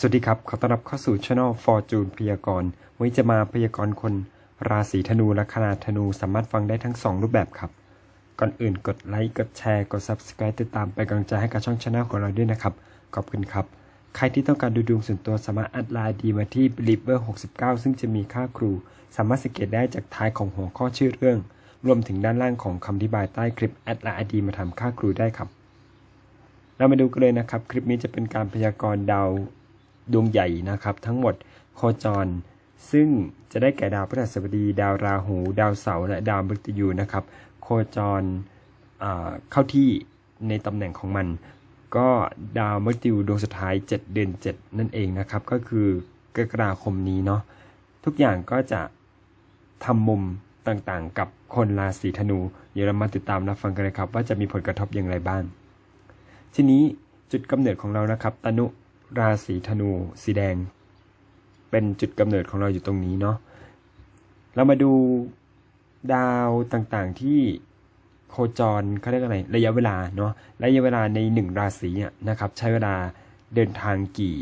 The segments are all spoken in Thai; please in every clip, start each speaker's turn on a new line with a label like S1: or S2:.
S1: สวัสดีครับ ขอต้อนรับเข้าสู่ช่อง Fortune พยากรณ์วันนี้จะมาพยากรณ์คนราศีธนูและขนาดธนูสามารถฟังได้ทั้ง 2 รูปแบบครับ ก่อนอื่นกดไลค์ กดแชร์ กด Subscribe ติดตามไปกำลังใจให้กับช่องช anel ของเราด้วยนะครับ ขอบคุณครับ ใครที่ต้องการดูดวงส่วนตัวสามารถแอดไลน์ดีมาที่ believer 69 ซึ่งจะมีค่าครู สามารถสังเกตได้จากท้ายของหัวข้อชื่อเรื่อง รวมถึงด้านล่างของคำอธิบายใต้คลิปแอดไลน์ดีมาทำค่าครูได้ครับเรามาดูกันเลยนะครับ คลิปนี้จะเป็นการพยากรณ์ดาว ดวงใหญ่นะครับ ทั้งหมดโคจร ซึ่งจะได้แก่ดาวพฤหัสบดี ดาวราหู ดาวเสาร์และดาวมฤตยูนะครับ โคจรเข้าที่ในตำแหน่งของมัน ก็ดาวมฤตยูดวงสุดท้าย 7 เดือน 7 นั่นเองนะครับ ก็คือกรกฎาคมนี้เนาะทุกอย่างก็จะทำมุมต่างๆ กับคนราศีธนู เดี๋ยวเรามาติดตามรับฟังกันเลยครับ ว่าจะมีผลกระทบอย่างไรบ้างทีนี้จุดกำเนิดของเรานะครับ ตนุ ราศีธนูสีแดง เป็นจุดกำเนิดของเราอยู่ตรงนี้เนาะเรามาดูดาวต่างๆที่โคจรเขาเรียกอะไรระยะเวลาเนาะระยะเวลาในหนึ่งราศีนะครับ ใช้เวลาเดินทางกี่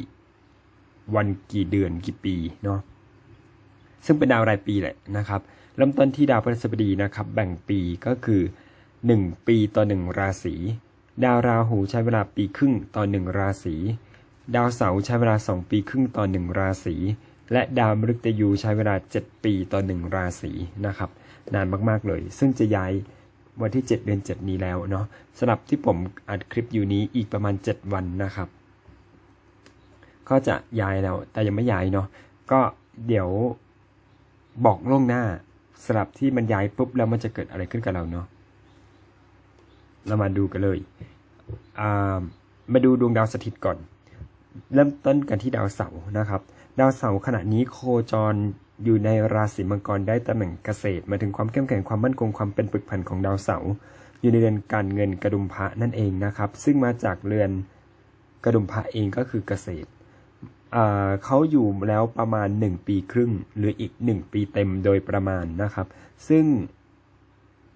S1: วันกี่เดือนกี่ปีเนาะซึ่งเป็นดาวรายปีแหละนะครับ เริ่มต้นที่ดาวพฤหัสบดีนะครับ แบ่งปีก็คือ 1 ปีต่อ 1 ราศี ดาวราหูใช้เวลาปีครึ่งต่อ 1 ราศี ดาวเสาร์ใช้เวลา 2 ปีครึ่งต่อ 1 ราศี และดาวมฤตยูใช้เวลา 7 ปีต่อ 1 ราศีนะครับ นานมากๆเลย ซึ่งจะย้ายวันที่ 7 เดือน 7 นี้แล้วเนาะสำหรับที่ผมอัดคลิปอยู่นี้อีกประมาณ 7 วันนะครับ ก็จะย้ายแล้ว แต่ยังไม่ย้ายเนาะ ก็เดี๋ยวบอกล่วงหน้าสำหรับที่มันย้ายปุ๊บแล้วมันจะเกิดอะไรขึ้นกับเราเนาะ เรามาดูกันเลยามาดูดวงดาวสถิตก่อน เริ่มต้นกันที่ดาวเสาร์นะครับ ดาวเสาร์ขณะนี้โคจรอยู่ในราศีมังกรได้ตำแหน่งเกษตรมาถึงความเข้มแข็งความมั่นคงความเป็นปึกผ่นของดาวเสาร์อยู่ในเรือนการเงินกระดุมพระนั่นเองนะครับ ซึ่งมาจากเรือนกระดุมพระเองก็คือเกษตรเขาอยู่แล้วประมาณ 1 ปีครึ่ง หรืออีก 1 ปีเต็มโดยประมาณนะครับ ซึ่ง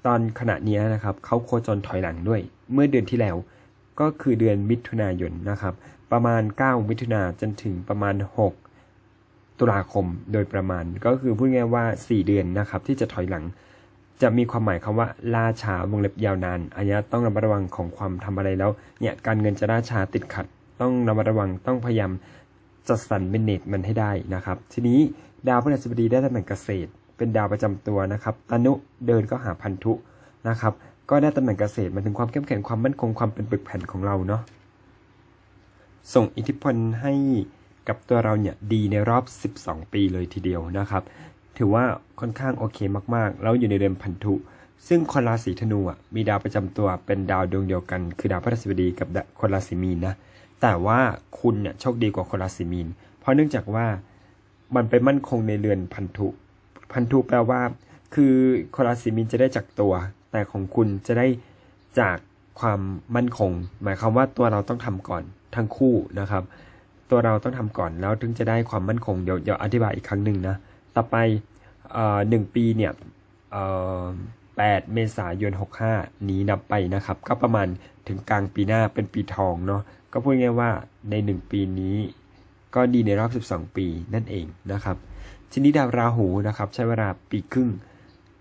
S1: ตอนขณะนี้นะครับเขาโคจรถอยหลังด้วย เมื่อเดือนที่แล้วก็คือเดือนมิถุนายนนะครับ ประมาณ 9 มิถุนาจนถึงประมาณ 6 ตุลาคมโดยประมาณ ก็คือพูดง่ายๆว่า 4 เดือนนะครับที่จะถอยหลัง จะมีความหมายคำว่าล่าช้าวงเล็บยาวนานอันนี้ต้องระมัดระวังของความทำอะไรแล้วเนี่ยการเงินจะล่าช้าติดขัด ต้องระมัดระวังต้องพยายามจัดสรรเมเนจมันให้ได้นะครับ ทีนี้ดาวพฤหัสบดีได้ตำแหน่งเกษตร เป็นดาวประจำตัวนะครับตนุเดินก็หาพันธุนะครับก็ได้ตำแหน่งเกษตรหมายถึงความเข้มแข็งความมั่นคงความเป็นปึกแผ่นของเราเนาะ ส่งอิทธิพลให้กับตัวเราเนี่ยดีในรอบ 12 ปีเลยทีเดียวนะครับ ถือว่าค่อนข้างโอเคมากๆ แล้วอยู่ในเดือนพันธุ ซึ่งคนราศีธนูอะมีดาวประจำตัวเป็นดาวดวงเดียวกัน คือดาวพฤหัสบดีกับคนราศีมีนนะแต่ว่าคุณเนี่ยโชคดีกว่าคนราศีมีน เพราะเนื่องจากว่ามันไปมั่นคงในเรือนพันธุ พันธุแปลว่า คือคนราศีมีนจะได้จากตัว แต่ของคุณจะได้จากความมั่นคง หมายความว่าตัวเราต้องทำก่อน ทั้งคู่นะครับ ตัวเราต้องทำก่อนแล้วถึงจะได้ความมั่นคงเดี๋ยวเดี๋ยวอธิบายอีกครั้งหนึ่งนะ ต่อไปอหนึ่งปีเนี่ยแปดเมษายนหกห้านี้นับไปนะครับ ก็ประมาณถึงกลางปีหน้าเป็นปีทองเนาะก็พูดง่ายว่าในหนึ่งปีนี้ ก็ดีในรอบ 12 ปีนั่นเองนะครับทีนี้ดาวราหูนะครับ ใช้เวลาปีครึ่ง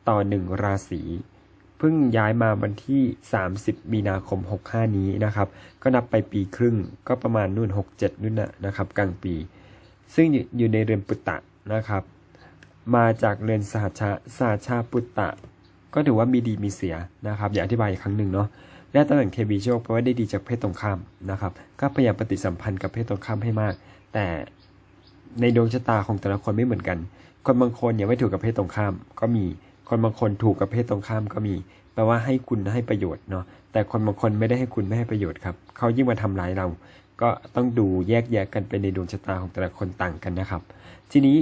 S1: ต่อหนึ่งราศี เพิ่งย้ายมาวันที่ 30 มีนาคม 65 นี้นะครับ ก็นับไปปีครึ่งก็ประมาณนู่น 67นู่นนะนะครับ กลางปี ซึ่งอยู่ในเรือนปุตตะนะครับ มาจากเรือนสหชาสหชาปุตตะ ก็ถือว่ามีดีมีเสียนะครับอย่าอธิบายอีกครั้งหนึ่งเนาะและตำแหน่งเทวีโชคแปลว่าได้ดีจากเพศตรงข้ามนะครับ ก็พยายามปฏิสัมพันธ์กับเพศตรงข้ามให้มาก แต่ในดวงชะตาของแต่ละคนไม่เหมือนกัน คนบางคนเนี่ยไม่ถูกกับเพศตรงข้ามก็มี คนบางคนถูกกับเพศตรงข้ามก็มี แปลว่าให้คุณให้ประโยชน์เนาะแต่คนบางคนไม่ได้ให้คุณไม่ให้ประโยชน์ครับเขายิ่งมาทำร้ายเรา ก็ต้องดูแยกแยะกันไปในดวงชะตาของแต่ละคนต่างกันนะครับ ทีนี้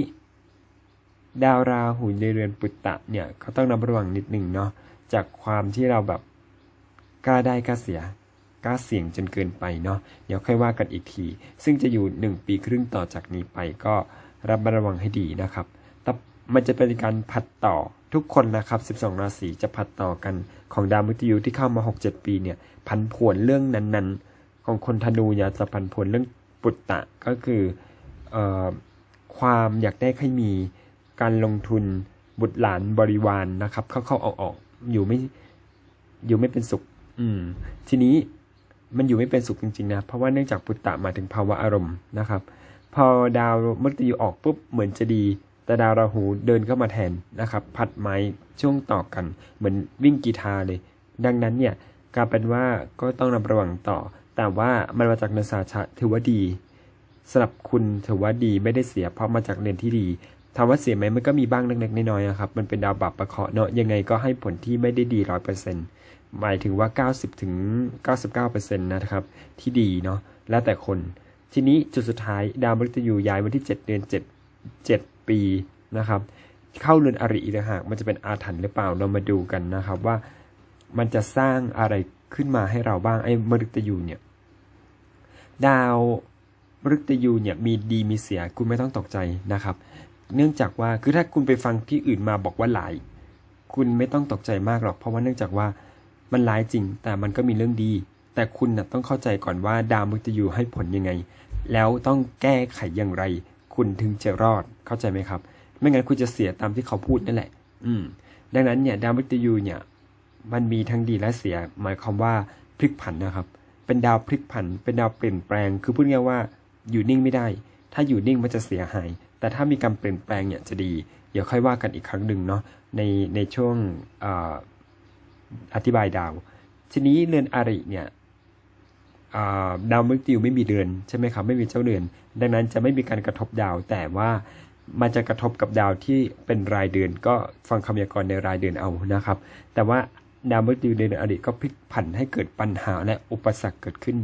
S1: ดาวราหูในเรือนปุตตะเนี่ยก็ต้องระมัดระวังนิดหนึ่งเนาะจากความที่เราแบบกล้าได้กล้าเสียกล้าเสี่ยงจนเกินไปเนาะเดี๋ยวค่อยว่ากันอีกที ซึ่งจะอยู่ 1 ปีครึ่งต่อจากนี้ไปก็ระมัดระวังให้ดีนะครับแต่มันจะเป็นการผัดต่อ ทุกคนนะครับ12 ราศีจะผัดต่อกันของดาวมฤตยูที่เข้ามา 6-7 ปีเนี่ยพันผวนเรื่องนั้นๆ ของคนธนูเนี่ยจะพันผวนเรื่องปุตตะก็คืออความอยากได้ใครมีการลงทุนบุตรหลานบริวารนนะครับ เข้าเข้าออกออกอยู่ไม่อยู่ไม่เป็นสุข อืม ทีนี้มันอยู่ไม่เป็นสุขจริงๆนะ เพราะว่าเนื่องจากปุตตะมาถึงภาวะอารมณ์นะครับ พอดาวมฤตยูออกปุ๊บเหมือนจะดี แต่ดาวราหูเดินเข้ามาแทนนะครับ ผัดไม้ช่วงต่อกัน เหมือนวิ่งกีฬาเลย ดังนั้นเนี่ยกลารเป็นว่าก็ต้องระมัดระวังต่อ แต่ว่ามันมาจากเนสาชะถือว่าดีสำหรับคุณถือว่าดีไม่ได้เสียเพราะมาจากเรียนที่ดีถามว่าเสียไหมมันก็มีบ้างเล็กๆน้อยๆอะครับมันเป็นดาวบับประเคาะเนาะยังไงก็ให้ผลที่ไม่ได้ดีร้อยเปอร์เซ็นต์หมายถึงว่า 90ถึง99%นะครับ ที่ดีเนาะแล้วแต่คน ทีนี้จุดสุดท้ายดาวมฤตยูย้ายวันที่ 7 เดือน 7 7 ปีนะครับ เข้าเรือนอริอีกต่างหากมันจะเป็นอาถรรพ์หรือเปล่าเรามาดูกันนะครับว่ามันจะสร้างอะไรขึ้นมาให้เราบ้างไอ้มฤตยูเนี่ย ดาวมฤตยูเนี่ยมีดีมีเสียคุณไม่ต้องตกใจนะครับ เนื่องจากว่าคือถ้าคุณไปฟังที่อื่นมาบอกว่าหลาย คุณไม่ต้องตกใจมากหรอก เพราะว่าเนื่องจากว่ามันร้ายจริง แต่มันก็มีเรื่องดี แต่คุณนะต้องเข้าใจก่อนว่าดาวมฤตยูให้ผลยังไง แล้วต้องแก้ไขอย่างไร คุณถึงจะรอดเข้าใจไหมครับ ไม่งั้นคุณจะเสียตามที่เขาพูดนั่นแหละ อืม ดังนั้นเนี่ยดาวมฤตยูเนี่ย มันมีทั้งดีและเสีย หมายความว่าพลิกผันนะครับ เป็นดาวพลิกผัน เป็นดาวเปลี่ยนแปลง คือพูดง่ายๆว่าอยู่นิ่งไม่ได้ ถ้าอยู่นิ่งมันจะเสียหาย แต่ถ้ามีการเปลี่ยนแปลงเนี่ยจะดี เดี๋ยวค่อยว่ากันอีกครั้งหนึ่งเนาะ ในในช่วงอาอธิบายดาว ทีนี้เรือนอาริเนี่ยอ่า ดาวมฤตยูไม่มีเดือนใช่ไหมครับไม่มีเจ้าเดือน ดังนั้นจะไม่มีการกระทบดาว แต่ว่ามันจะกระทบกับดาวที่เป็นรายเดือนก็ฟังคำยากรณ์ในรายเดือนเอานะครับ แต่ว่าดาวมฤตยูในเดือนอดีตก็พลิกผันให้เกิดปัญหาและอุปสรรคเกิดขึ้น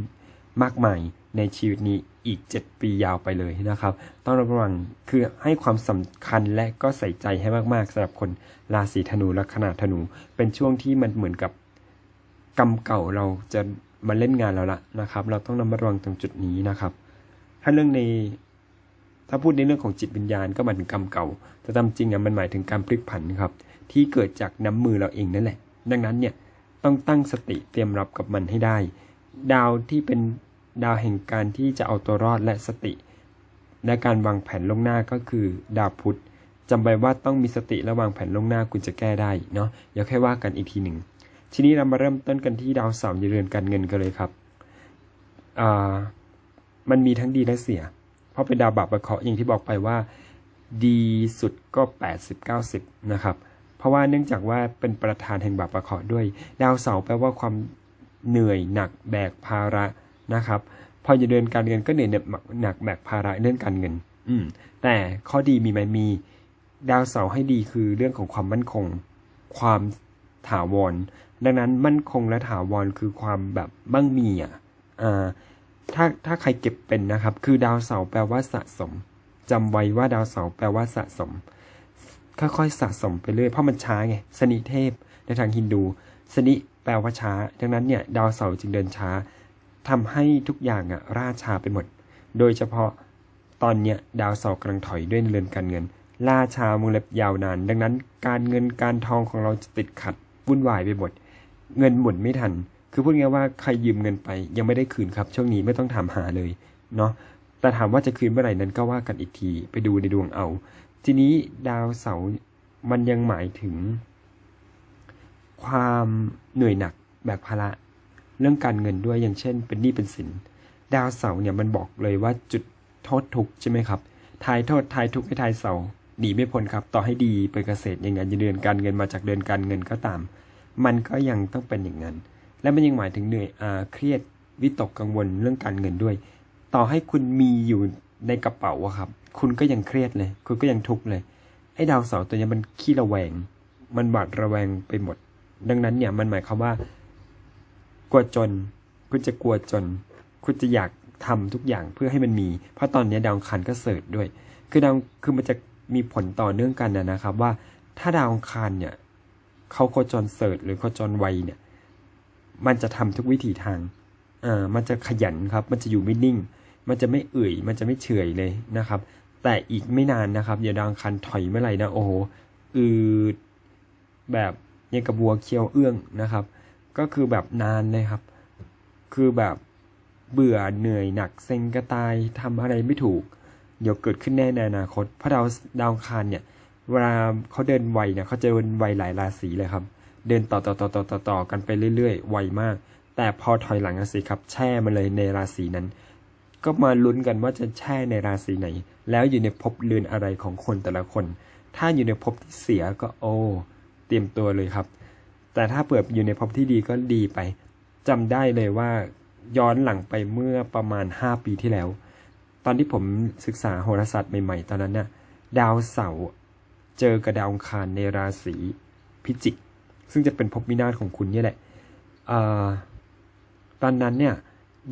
S1: มากมายในชีวิตนี้อีก 7 ปียาวไปเลยนะครับ ต้องระวังคือให้ความสำคัญและก็ใส่ใจให้มากๆสำหรับคนราศีธนูและขนาดธนู เป็นช่วงที่มันเหมือนกับกรรมเก่าเราจะ มาเล่นงานเราละนะครับ เราต้องระมัดระวังตรงจุดนี้นะครับ ถ้าเรื่องในถ้าพูดในเรื่องของจิตวิญญาณก็หมายถึงกรรมเก่า แต่ตามจริงอะมันหมายถึงการพลิกผันครับ ที่เกิดจากน้ำมือเราเองนั่นแหละ ดังนั้นเนี่ยต้องตั้งสติเตรียมรับกับมันให้ได้ ดาวที่เป็นดาวแห่งการที่จะเอาตัวรอดและสติ และการวางแผนล่วงหน้าก็คือดาวพุธจำไว้ว่าต้องมีสติและวางแผนล่วงหน้าคุณจะแก้ได้เนาะเดี๋ยวแค่ว่ากันอีกทีหนึ่ง ทีนี้เรามาเริ่มต้นกันที่ดาวเสาร์ในเรือนการเงินกันเลยครับอ่ามันมีทั้งดีและเสีย เพราะเป็นดาวบาปประเคาะอย่างที่บอกไปว่า ดีสุดก็ 80 90 นะครับ เพราะว่าเนื่องจากว่าเป็นประธานแห่งบาปประเคาะด้วย ดาวเสาร์แปลว่าความเหนื่อยหนักแบกภาระนะครับ พอจะเดินการเงินก็เหนื่อยหนักแบกภาระเรื่องการเงิน อืม แต่ข้อดีมีไหมมี ดาวเสาร์ให้ดีคือเรื่องของความมั่นคง ความ ถาวร ดังนั้นมั่นคงและถาวรคือความแบบมั่งมีอะอ่าถ้าถ้าใครเก็บเป็นนะครับ คือดาวเสาร์แปลว่าสะสมจำไว้ว่าดาวเสาร์แปลว่าสะสม ค่อยๆสะสมไปเรื่อยเพราะมันช้าไงสนิเทพในทางฮินดู สนิแปลว่าช้า ดังนั้นเนี่ยดาวเสาร์จึงเดินช้าทำให้ทุกอย่างอะราช้าไปหมด โดยเฉพาะตอนเนี้ยดาวเสาร์กำลังถอยด้วยเรือนการเงินล่าช้าวงเล็บยาวนาน ดังนั้นการเงินการทองของเราจะติดขัด วุ่นวายไปหมด เงินหมุนไม่ทัน คือพูดง่ายว่าใครยืมเงินไป ยังไม่ได้คืนครับ ช่วงนี้ไม่ต้องถามหาเลยเนาะแต่ถามว่าจะคืนเมื่อไหร่นั้นก็ว่ากันอีกทีไปดูในดวงเอา ทีนี้ดาวเสาร์มันยังหมายถึง ความเหนื่อยหนักแบกภาระเรื่องการเงินด้วยอย่างเช่น เป็นหนี้เป็นสิน ดาวเสาร์เนี่ยมันบอกเลยว่าจุดโทษทุกใช่ไหมครับทายโทษทายทุกข์ให้ทายเสาร์ หนีไม่พ้นครับ ต่อให้ดีเป็นเกษตรยังไงจะเดือนการเงินมาจากเดือนการเงินก็ตาม มันก็ยังต้องเป็นอย่างนั้น และมันยังหมายถึงเหนื่อยอเครียดวิตกกังวลเรื่องการเงินด้วย ต่อให้คุณมีอยู่ในกระเป๋าอะครับ คุณก็ยังเครียดเลย คุณก็ยังทุกข์เลยไอ้ดาวเสาร์ตัวเนี้ยมันขี้ระแวง มันบาดระแวงไปหมด ดังนั้นเนี่ยมันหมายความว่า กลัวจน คุณจะกลัวจน คุณจะอยากทำทุกอย่างเพื่อให้มันมี เพราะตอนนี้ดาวอังคารก็เสิร์ชด้วย คือดาวคือมันจะ มีผลต่อเนื่องกันนะครับ ว่าถ้าดาวอังคารเนี่ยเขาโคจรเสิร์ชหรือโคจรไวเนี่ย มันจะทำทุกวิถีทางอ่ามันจะขยันครับ มันจะอยู่ไม่นิ่ง มันจะไม่เอื่อย มันจะไม่เฉยเลยนะครับ แต่อีกไม่นานนะครับเดี๋ยวดาวอังคารถอยเมื่อไหร่นะโอ้โหอืดแบบยังกระบัวเคี้ยวเอื้องนะครับ ก็คือแบบนานเลยครับ คือแบบเบื่อเหนื่อยหนักเซ็งกระตายทำอะไรไม่ถูก เดี๋ยวเกิดขึ้นแน่ในอนาคต เพราะดาวดาวคารเนี่ย เวลาเขาเดินไวเนี่ยเขาจะเดินไวหลายราศีเลยครับ เดินต่อต่อต่อต่อต่อต่อกันไปเรื่อยๆ ไวมาก แต่พอถอยหลังสิครับ แช่มาเลยในราศีนั้น ก็มาลุ้นกันว่าจะแช่ในราศีไหน แล้วอยู่ในภพเรือนอะไรของคนแต่ละคน ถ้าอยู่ในภพที่เสียก็โอ้เตรียมตัวเลยครับ แต่ถ้าเปิดอยู่ในภพที่ดีก็ดีไปจำได้เลยว่าย้อนหลังไปเมื่อประมาณ 5 ปีที่แล้ว ตอนที่ผมศึกษาโหราศาสตร์ใหม่ๆ ตอนนั้นน่ะดาวเสาร์เจอกับดาวอังคารในราศีพิจิก ซึ่งจะเป็นภพวินาศของคุณเนี่ยแหละอตอนนั้นเนี่ย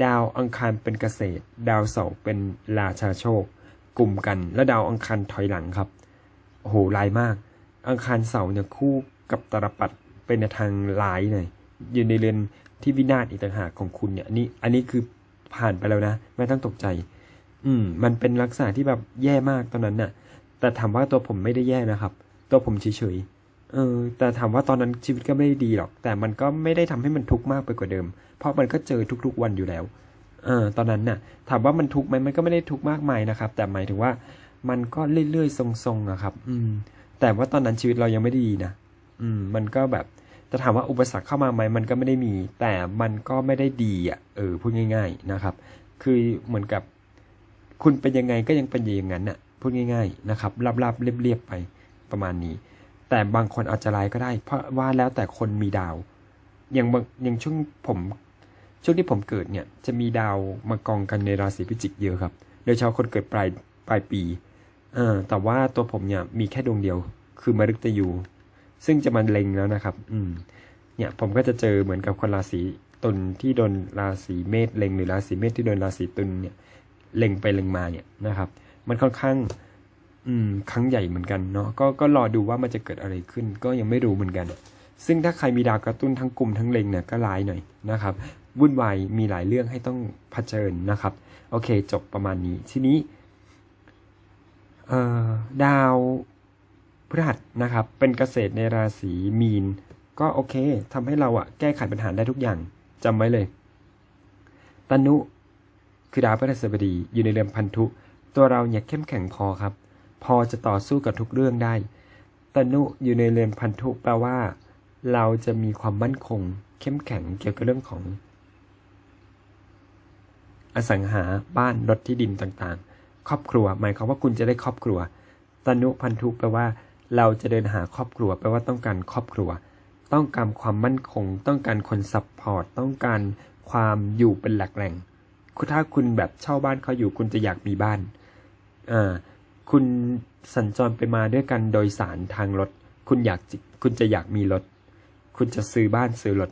S1: ดาวอังคารเป็นเกษตร ดาวเสาร์เป็นราชาโชค กลุ่มกัน แล้วดาวอังคารถอยหลังครับโหลายมาก อังคารเสาร์เนี่ยคู่กับตรปัดเป็นทางร้ายหน่อยอยู่ในเรือนที่วินาศอีกต่างหากของคุณเนี่ยอันนี้อันนี้คือผ่านไปแล้วนะ ไม่ต้องตกใจ อืม มันเป็นลักษณะที่แบบแย่มากตอนนั้นน่ะ แต่ถามว่าตัวผมไม่ได้แย่นะครับ ตัวผมเฉยๆเออ แต่ถามว่าตอนนั้นชีวิตก็ไม่ได้ดีหรอก แต่มันก็ไม่ได้ทำให้มันทุกข์มากไปกว่าเดิม เพราะมันก็เจอทุกๆวันอยู่แล้ว เออ ตอนนั้นน่ะ ถามว่ามันทุกข์ไหมมันก็ไม่ได้ทุกข์มากมายนะครับ แต่หมายถึงว่า มันก็เรื่อยๆทรงๆอะครับ อืม แต่ว่าตอนนั้นชีวิตเรายังไม่ได้ดีนะ อืม มันก็แบบจะถามว่าอุปสรรคเข้ามาไหมมันก็ไม่ได้มี แต่มันก็ไม่ได้ดีอะ เออ พูดง่าย ๆนะครับ คือเหมือนกับ คุณเป็นยังไงก็ยังเป็นอย่างนั้นน่ะพูดง่าย ๆนะครับราบๆเรียบๆไปประมาณนี้ แต่บางคนอาจจะร้ายก็ได้ เพราะว่าแล้วแต่คนมีดาวอย่างอย่างช่วงผมช่วงที่ผมเกิดเนี่ยจะมีดาวมากองกันในราศีพิจิกเยอะครับ โดยเฉพาะคนเกิดปลายปลายปีเออแต่ว่าตัวผมเนี่ยมีแค่ดวงเดียว คือมฤตยู ซึ่งจะมันเล็งแล้วนะครับ อืม เนี่ยผมก็จะเจอเหมือนกับคนราศีตุลที่โดนราศีเมษเล็งหรือราศีเมษที่โดนราศีตุลเนี่ย เล็งไปเล็งมาเนี่ยนะครับ มันค่อนข้างอืมครั้งใหญ่เหมือนกันเนาะก็ก็รอดูว่ามันจะเกิดอะไรขึ้น ก็ยังไม่รู้เหมือนกัน ซึ่งถ้าใครมีดาวกระตุ้นทั้งกลุ่มทั้งเล็งเนี่ยก็ร้ายหน่อยนะครับวุ่นวายมีหลายเรื่องให้ต้องเผชิญนะครับ โอเค จบประมาณนี้ทีนี้เอ่อดาวพฤหัสนะครับ เป็นเกษตรในราศีมีน ก็โอเคทำให้เราอะแก้ไขปัญหาได้ทุกอย่างจำไว้เลย ตนุ คือดาวพฤหัสบดีอยู่ในเรือนพันธุ ตัวเราเนี่ยเข้มแข็งพอครับ พอจะต่อสู้กับทุกเรื่องได้ตนุอยู่ในเรือนพันธุแปลว่า เราจะมีความมั่นคง เข้มแข็งเกี่ยวกับเรื่องของ อสังหาบ้านรถที่ดินต่างๆ ครอบครัว หมายความว่าคุณจะได้ครอบครัวตนุพันธุแปลว่า เราจะเดินหาครอบครัวแปลว่าต้องการครอบครัว ต้องการความมั่นคง ต้องการคนซัพพอร์ตต้องการความอยู่เป็นหลักแหล่ง ถ้าคุณแบบเช่าบ้านเขาอยู่คุณจะอยากมีบ้านอ่าคุณสัญจรไปมาด้วยกันโดยสารทางรถ คุณอยากคุณจะอยากมีรถ คุณจะซื้อบ้านซื้อรถ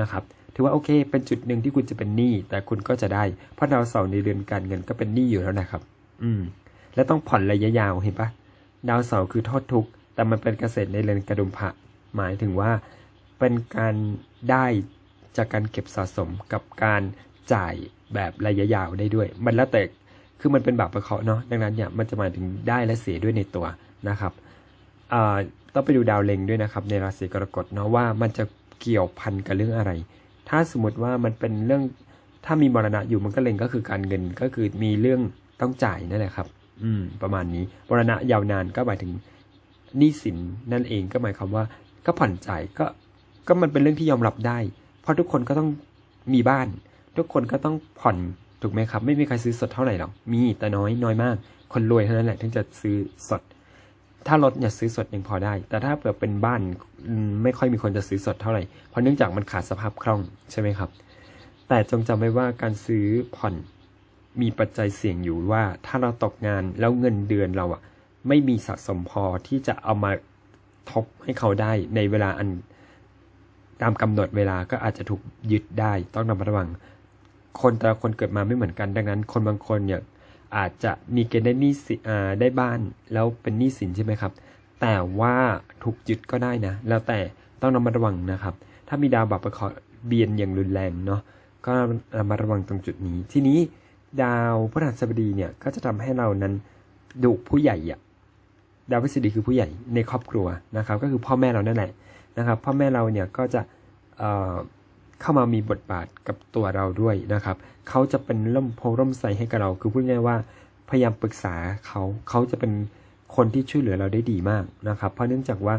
S1: นะครับ ถือว่าโอเค เป็นจุดหนึ่งที่คุณจะเป็นหนี้แต่คุณก็จะได้ เพราะดาวเสาร์ในเรือนการเงินก็เป็นหนี้อยู่แล้วนะครับ อืม และต้องผ่อนระยะยาวเห็นปะดาวเสาร์คือโทษทุกข์แต่มันเป็นเกษตรในเรือนกระดุมพระหมายถึงว่า เป็นการได้จากการเก็บสะสมกับการจ่าย แบบระยะยาวได้ด้วย มันแล้วแต่คือมันเป็นแบบประเคาะเนาะดังนั้นเนี่ยมันจะหมายถึงได้และเสียด้วยในตัวนะครับต้องไปดูดาวเล็งด้วยนะครับ ในราศีกรกฎเนาะว่ามันจะเกี่ยวพันกับเรื่องอะไร ถ้าสมมติว่ามันเป็นเรื่องถ้ามีมรณะอยู่มันก็เล็งก็คือการเงินก็คือมีเรื่องต้องจ่ายนั่นแหละครับ อืม ประมาณนี้มรณะยาวนานก็หมายถึงหนี้สินนั่นเองก็หมายความว่า ก็ผ่อนจ่ายก็ก็มันเป็นเรื่องที่ยอมรับได้ เพราะทุกคนก็ต้องมีบ้าน ทุกคนก็ต้องผ่อนถูกไหมครับ ไม่มีใครซื้อสดเท่าไหร่หรอกมีแต่น้อยน้อยมาก คนรวยเท่านั้นแหละถึงจะซื้อสด ถ้ารถเนี่ยซื้อสดยังพอได้ แต่ถ้าเปิดเป็นบ้านไม่ค่อยมีคนจะซื้อสดเท่าไหร่เพราะเนื่องจากมันขาดสภาพคล่องใช่ไหมครับ แต่จงจำไว้ว่าการซื้อผ่อนมีปัจจัยเสี่ยงอยู่ว่า ถ้าเราตกงานแล้วเงินเดือนเราอะไม่มีสะสมพอที่จะเอามาทบให้เขาได้ในเวลาอันตามกำหนดเวลาก็อาจจะถูกยึดได้ต้องระมัดระวัง คนแต่ละคนเกิดมาไม่เหมือนกัน ดังนั้น คนบางคนเนี่ยอาจจะมีเกณฑ์ได้หนี้สิอ่าได้บ้านแล้วเป็นหนี้สินใช่ไหมครับ แต่ว่าถูกยึดก็ได้นะ แล้วแต่ต้องระมัดระวังนะครับ ถ้ามีดาวบัพประเคราะห์เบียนอย่างรุนแรงเนาะก็ระมัดระวังตรงจุดนี้ ทีนี้ดาวพฤหัสบดีเนี่ยก็จะทำให้เรานั้นดุผู้ใหญ่อะดาวพฤหัสบดีคือผู้ใหญ่ในครอบครัวนะครับ ก็คือพ่อแม่เรานั่นแหละนะครับ พ่อแม่เราเนี่ยก็จะ เข้ามามีบทบาทกับตัวเราด้วยนะครับ เขาจะเป็นร่มโพร่มใสให้กับเรา คือพูดง่ายว่าพยายามปรึกษาเขาเขาจะเป็นคนที่ช่วยเหลือเราได้ดีมากนะครับ เพราะเนื่องจากว่า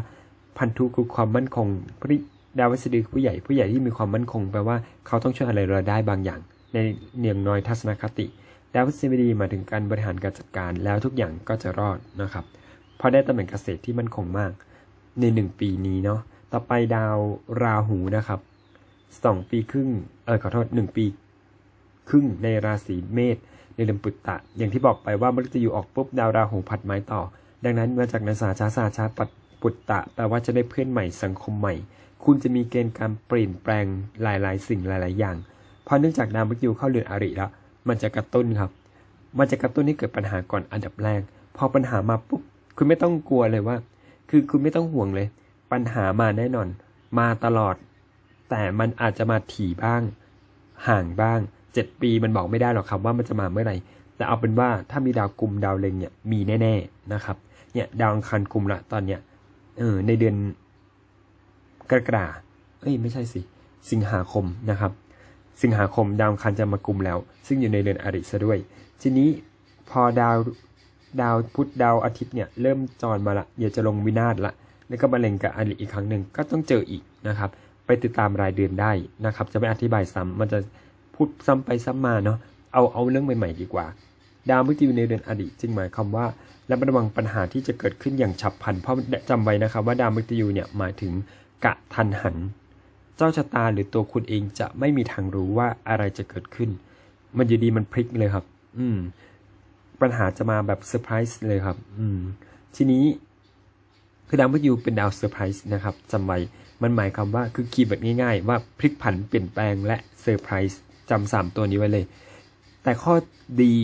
S1: พันธุคือความมั่นคงพฤดาวพฤษฎีคือผู้ใหญ่ผู้ใหญ่ที่มีความมั่นคงแปลว่าเขาต้องช่วยอะไรเราได้บางอย่าง ในเนียงน้อยทัศนคติดาวพฤษฎีมาถึงการบริหารการจัดการแล้วทุกอย่างก็จะรอดนะครับเพราะได้ตำแหน่งเกษตรที่มั่นคงมาก ในหนึ่งปีนี้เนาะต่อไปดาวราหูนะครับ สองปีครึ่ง เออขอโทษหนึ่งปี ครึ่งในราศีเมษในเดือนปุตตะ อย่างที่บอกไปว่ามฤตยูออกปุ๊บดาวราหูผัดไม้ต่อ ดังนั้นมาจากนักษาชาสาชาปัดปุตตะแปลว่าจะได้เพื่อนใหม่สังคมใหม่ คุณจะมีเกณฑ์การเปลี่ยนแปลงหลายๆ สิ่งหลาย ๆ อย่างเพราะเนื่องจากดาวมฤตยูเข้าเรือนอริแล้ว มันจะกระตุ้นครับ มันจะกระตุ้นให้เกิดปัญหาก่อนอันดับแรก พอปัญหามาปุ๊บคุณไม่ต้องกลัวเลยว่า คือคุณไม่ต้องห่วงเลย ปัญหามาแน่นอน มาตลอด แต่มันอาจจะมาถี่บ้าง ห่างบ้างเจ็ดปีมันบอกไม่ได้หรอกครับว่ามันจะมาเมื่อไหร่ แต่เอาเป็นว่าถ้ามีดาวกลุ่มดาวเล็งเนี่ยมีแน่ ๆนะครับ เนี่ยดาวอังคารกลุ่มละตอนเนี้ยเออในเดือนกรกฎาเอ้ยไม่ใช่สิ สิงหาคมนะครับ สิงหาคมดาวอังคารจะมากลุ่มแล้ว ซึ่งอยู่ในเดือนอริซะด้วย ทีนี้พอดาวดาวพุธดาวอาทิตย์เนี่ยเริ่มจรมาละเดี๋ยวจะลงวินาศละแล้วก็มาเล็งกับอริอีกครั้งหนึ่งก็ต้องเจออีกนะครับ ไปติดตามรายเดือนได้นะครับ จะไม่อธิบายซ้ำมันจะพูดซ้ำไปซ้ำมาเนาะเอาเอาเรื่องใหม่ๆดีกว่า ดาวมฤตยูในเดือนอดีตจึงหมายความว่าและระวังปัญหาที่จะเกิดขึ้นอย่างฉับพลันเพราะจำไว้นะครับว่าดาวมฤตยูเนี่ยหมายถึงกะทันหัน เจ้าชะตาหรือตัวคุณเองจะไม่มีทางรู้ว่าอะไรจะเกิดขึ้น มันอยู่ดีมันพลิกเลยครับ อืม ปัญหาจะมาแบบเซอร์ไพรส์เลยครับ อืม ทีนี้คือดาวมฤตยูเป็นดาวเซอร์ไพรส์นะครับจำไว้ มันหมายความว่าคือคีย์เวิร์ดง่ายๆ ว่าพลิกผันเปลี่ยนแปลงและเซอร์ไพรส์จำสามตัวนี้ไว้เลย แต่ข้อดี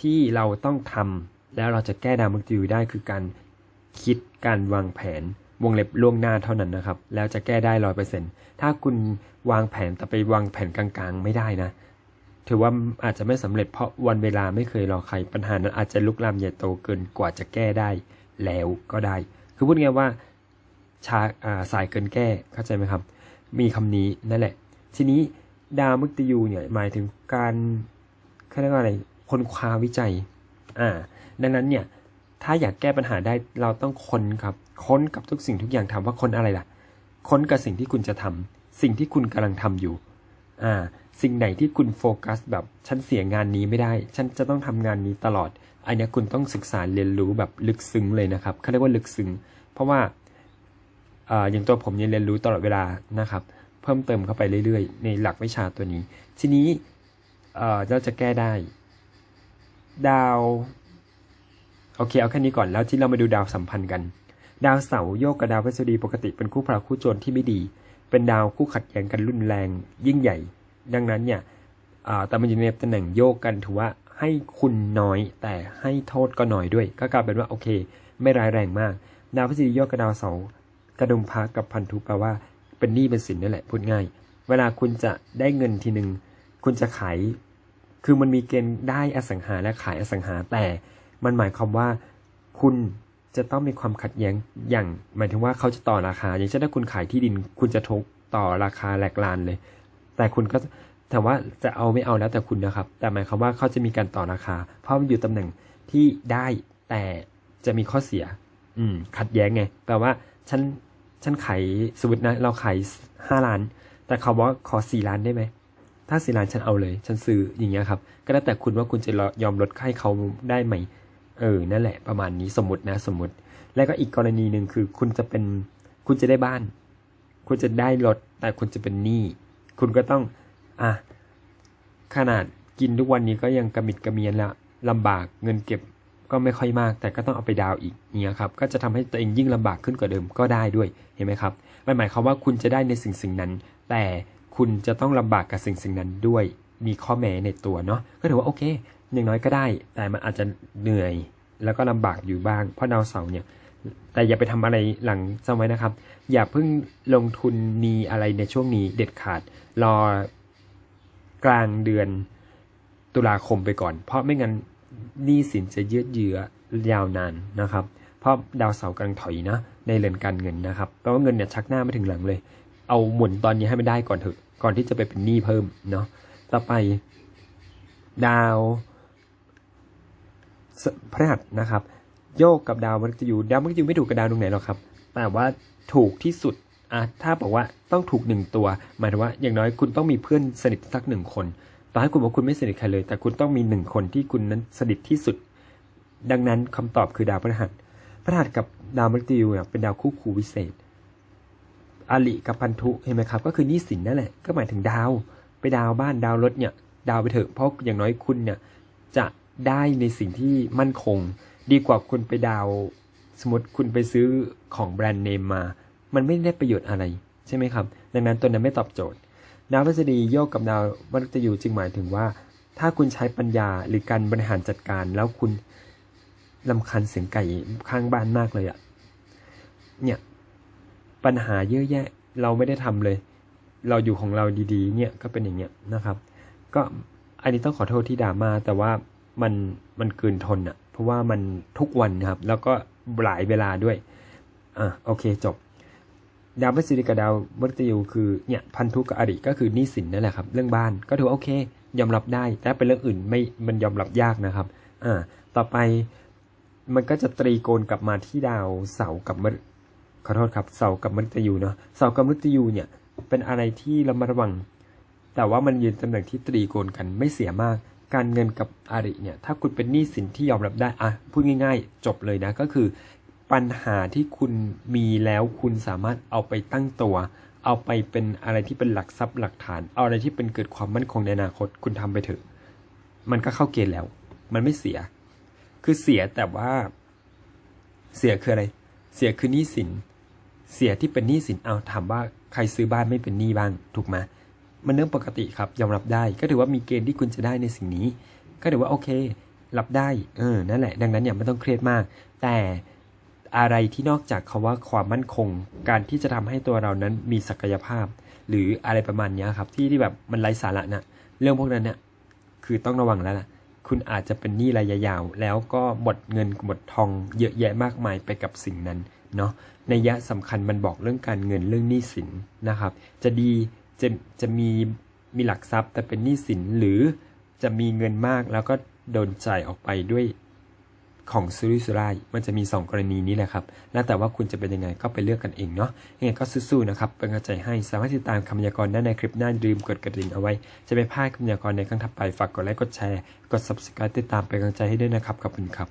S1: ที่เราต้องทำแล้วเราจะแก้ดาวมฤตยูได้คือการคิดการวางแผนวงเล็บล่วงหน้าเท่านั้นนะครับ แล้วจะแก้ได้ร้อยเปอร์เซ็นถ้าคุณวางแผนแต่ไปวางแผนกลางๆ ไม่ได้นะ ถือว่าอาจจะไม่สำเร็จเพราะวันเวลาไม่เคยรอใครปัญหานั้นอาจจะลุกลามใหญ่โตเกินกว่าจะแก้ได้แล้วก็ได้ คือพูดง่ายว่า ชาอ่าสายเกินแก้เข้าใจไหมครับ มีคำนี้นั่นแหละ ทีนี้ดาวมฤตยูเนี่ยหมายถึงการเขาเรียกว่าอะไรค้นคว้าวิจัยอ่าดังนั้นเนี่ยถ้าอยากแก้ปัญหาได้เราต้องค้นครับ ค้นกับทุกสิ่งทุกอย่างถามว่าค้นอะไรล่ะ ค้นกับสิ่งที่คุณจะทำสิ่งที่คุณกำลังทำอยู่อ่าสิ่งไหนที่คุณโฟกัสแบบฉันเสียงานนี้ไม่ได้ ฉันจะต้องทำงานนี้ตลอดอันนี้คุณต้องศึกษาเรียนรู้แบบลึกซึ้งเลยนะครับเขาเรียกว่าลึกซึ้งเพราะว่า อย่างตัวผมเนี่ยเรียนรู้ตลอดเวลานะครับ เพิ่มเติมเข้าไปเรื่อยๆ ในหลักวิชาตัวนี้ ทีนี้เราจะแก้ได้ ดาวโอเคเอาแค่นี้ก่อนแล้วที่เรามาดูดาวสัมพันธ์กัน ดาวเสาร์โยกกับดาวพฤษฎีปกติเป็นคู่พระคู่โจรที่ไม่ดี เป็นดาวคู่ขัดแย้งกันรุนแรง ยิ่งใหญ่ ดังนั้นเนี่ยแต่มันอยู่ในตำแหน่งโยกกันถือว่าให้คุณน้อยแต่ให้โทษก็น้อยด้วย ก็กลายเป็นว่าโอเค ไม่ร้ายแรงมาก ดาวพฤษฎีโยกกับดาวเสาร์ กระดุมพระกับพันธุแปลว่าเป็นหนี้เป็นสินนั่นแหละพูดง่าย เวลาคุณจะได้เงินทีหนึ่งคุณจะขาย คือมันมีเกณฑ์ได้อสังหาและขายอสังหาแต่ มันหมายความว่าคุณจะต้องมีความขัดแย้งอย่าง หมายถึงว่าเขาจะต่อราคา อย่างเช่นถ้าคุณขายที่ดิน คุณจะทกต่อราคาแหลกลานเลย แต่คุณก็แต่ว่าจะเอาไม่เอาแล้วแต่คุณนะครับ แต่หมายความว่าเขาจะมีการต่อราคา เพราะมันอยู่ตำแหน่งที่ได้แต่จะมีข้อเสีย อืม ขัดแย้งไง แปลว่า ฉันฉันขายสมมตินะเราขายห้าล้าน แต่เขาบอกว่าขอสี่ล้านได้ไหมถ้าสี่ล้านฉันเอาเลย ฉันซื้ออย่างเงี้ยครับ ก็แล้วแต่คุณว่าคุณจะยอมลดค่าให้เขาได้ไหม เออ นั่นแหละ ประมาณนี้สมมตินะ สมมติ แล้วก็อีกกรณีหนึ่งคือ คุณจะเป็น คุณจะได้บ้าน คุณจะได้รถ แต่คุณจะเป็นหนี้ คุณก็ต้อง อะ ขนาดกินทุกวันนี้ก็ยังกระมิดกระเมียนละลำบาก เงินเก็บ ก็ไม่ค่อยมาก แต่ก็ต้องเอาไปดาวอีกเนี่ยครับก็จะทำให้ตัวเองยิ่งลำบากขึ้นกว่าเดิมก็ได้ด้วยเห็นไหมครับมันหมายความว่าคุณจะได้ในสิ่งสิ่งนั้น แต่คุณจะต้องลำบากกับสิ่งสิ่งนั้นด้วยมีข้อแม้ในตัวเนาะก็ถือว่าโอเคอย่างน้อยก็ได้ แต่มันอาจจะเหนื่อย แล้วก็ลำบากอยู่บ้าง เพราะดาวเสาร์เนี่ยแต่อย่าไปทำอะไรหลังจำไว้นะครับ อย่าเพิ่งลงทุนมีอะไรในช่วงนี้เด็ดขาด รอกลางเดือนตุลาคมไปก่อน เพราะไม่งั้น หนี้สินจะยืดเยื้อยาวนานนะครับ เพราะดาวเสาร์กำลังถอยนะ ในเรือนการเงินนะครับแปลว่าเงินเนี่ยชักหน้าไม่ถึงหลังเลย เอาหมุนตอนนี้ให้มันได้ก่อนเถอะ ก่อนที่จะไปเป็นหนี้เพิ่มเนาะ ต่อไป ดาวสพฤหัสนะครับ โยกกับดาวมฤตยูดาวมฤตยูไม่ถูกกับดาวดวงไหนหรอกครับ แต่ว่าถูกที่สุดอะถ้าบอกว่าต้องถูกหนึ่งตัว หมายถึงว่าอย่างน้อยคุณต้องมีเพื่อนสนิทสักหนึ่งคน ต่อให้คุณบอกคุณไม่สนิทใครเลย แต่คุณต้องมีหนึ่งคนที่คุณนั้นสนิทที่สุด ดังนั้นคำตอบคือดาวพฤหัสพฤหัสกับดาวมฤตยูเนี่ยเป็นดาวคู่คูวิเศษอลิกับพันธุเห็นไหมครับ ก็คือนี้สินนั่นแหละก็หมายถึงดาว ไปดาวบ้านดาวรถเนี่ย ดาวไปเถอะเพราะอย่างน้อยคุณเนี่ยจะได้ในสิ่งที่มั่นคง ดีกว่าคุณไปดาว สมมติคุณไปซื้อของแบรนด์เนมมา มันไม่ได้ประโยชน์อะไร ใช่ไหมครับ ดังนั้นตัวนั้นไม่ตอบโจทย์ ดาวพฤษฎีโยกกับดาวมฤตยูจึงหมายถึงว่า ถ้าคุณใช้ปัญญาหรือการบริหารจัดการแล้วคุณลำคันเสียงไก่ข้างบ้านมากเลยอะเนี่ยปัญหาเยอะแยะเราไม่ได้ทำเลย เราอยู่ของเราดีๆ เนี่ยก็เป็นอย่างเงี้ยนะครับ ก็อันนี้ต้องขอโทษที่ดราม่าแต่ว่ามันมันเกินทนอะเพราะว่ามันทุกวันนะครับ แล้วก็หลายเวลาด้วยอะโอเคจบ ดาวพฤษฎีกับดาวมฤตยูคือเนี่ยพันธุกับอริก็คือหนี้สินนั่นแหละครับ เรื่องบ้านก็ถือว่าโอเค ยอมรับได้แต่เป็นเรื่องอื่นไม่มันยอมรับยากนะครับอ่าต่อไปมันก็จะตรีโกณกลับมาที่ดาวเสากับมฤขอโทษครับเสากับมฤตยูเนาะเสากับมฤตยูเนี่ยเป็นอะไรที่เรามาระวัง แต่ว่ามันยืนตำแหน่งที่ตรีโกณกันไม่เสียมาก การเงินกับอาริเนี่ยถ้าคุณเป็นหนี้สินที่ยอมรับได้อะพูดง่าย ๆ จบเลยนะก็คือ ปัญหาที่คุณมีแล้วคุณสามารถเอาไปตั้งตัว เอาไปเป็นอะไรที่เป็นหลักทรัพย์หลักฐาน เอาอะไรที่เป็นเกิดความมั่นคงในอนาคตคุณทำไปเถอะ มันก็เข้าเกณฑ์แล้ว มันไม่เสีย คือเสียแต่ว่า เสียคืออะไร เสียคือหนี้สิน เสียที่เป็นหนี้สินเอาถามว่าใครซื้อบ้านไม่เป็นหนี้บ้างถูกไหมมันเรื่องปกติครับยอมรับได้ ก็ถือว่ามีเกณฑ์ที่คุณจะได้ในสิ่งนี้ ก็ถือว่าโอเค รับได้ เออนั่นแหละ ดังนั้นอย่าไม่ต้องเครียดมาก แต่ อะไรที่นอกจากคาว่าความมั่นคง การที่จะทำให้ตัวเรานั้นมีศักยภาพ หรืออะไรประมาณนี้ครับ ที่ที่แบบมันไร้สาระนะเรื่องพวกนั้นเนี่ยคือต้องระวังแล้วล่ะ คุณอาจจะเป็นหนี้ระยะยาว แล้วก็หมดเงินหมดทองเยอะแยะมากมายไปกับสิ่งนั้นเนาะในยะสำคัญมันบอกเรื่องการเงินเรื่องหนี้สินนะครับ จะดีจะจะมีมีหลักทรัพย์แต่เป็นหนี้สินหรือจะมีเงินมากแล้วก็โดนจ่ายออกไปด้วย ของซุริสุร่ายมันจะมี 2 กรณีนี้แหละครับ แล้วแต่ว่าคุณจะเป็นยังไงก็ไปเลือกกันเองเนาะ ยังไงก็สู้ๆนะครับ เป็นกำลังใจให้ สามารถติดตามคำพยากรณ์ได้ในคลิปหน้าอย่าลืมกดกระดิ่งเอาไว้ จะไม่พลาดคำพยากรณ์ในครั้งถัดไป ฝากกดไลค์ กดแชร์ กด subscribe ติดตามเป็นกำลังใจให้ด้วยนะครับ ขอบคุณครับ